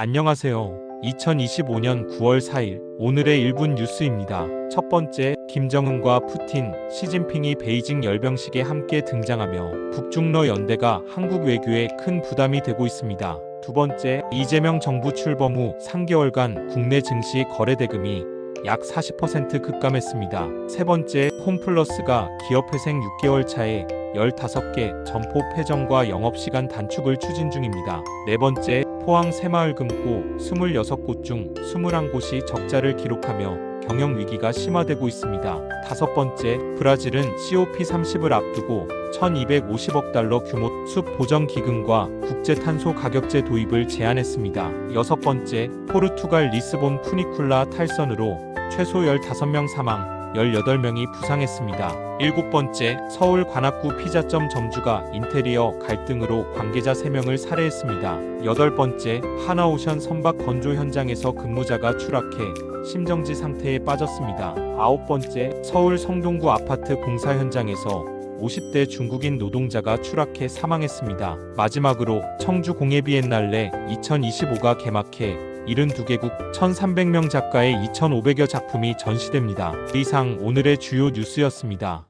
안녕하세요. 2025년 9월 4일 오늘의 1분 뉴스입니다. 첫 번째, 김정은과 푸틴, 시진핑이 베이징 열병식에 함께 등장하며 북중러 연대가 한국 외교에 큰 부담이 되고 있습니다. 두 번째, 이재명 정부 출범 후 3개월간 국내 증시 거래 대금이 약 40% 급감했습니다. 세 번째, 홈플러스가 기업회생 6개월 차에 15개 점포 폐점과 영업시간 단축을 추진 중입니다. 네 번째, 포항 새마을 금고 26곳 중 21곳이 적자를 기록하며 경영 위기가 심화되고 있습니다. 다섯 번째, 브라질은 COP30을 앞두고 1250억 달러 규모 숲 보전 기금과 국제 탄소 가격제 도입을 제안했습니다. 여섯 번째, 포르투갈 리스본 푸니쿨라 탈선으로 최소 15명 사망, 18명이 부상했습니다. 일곱 번째, 서울 관악구 피자점 점주가 인테리어 갈등으로 관계자 3명을 살해했습니다. 여덟 번째, 하나오션 선박 건조 현장에서 근무자가 추락해 심정지 상태에 빠졌습니다. 아홉 번째, 서울 성동구 아파트 공사 현장에서 50대 중국인 노동자가 추락해 사망했습니다. 마지막으로 청주 공예비엔날레 2025가 개막해 72개국 1,300명 작가의 2,500여 작품이 전시됩니다. 이상 오늘의 주요 뉴스였습니다.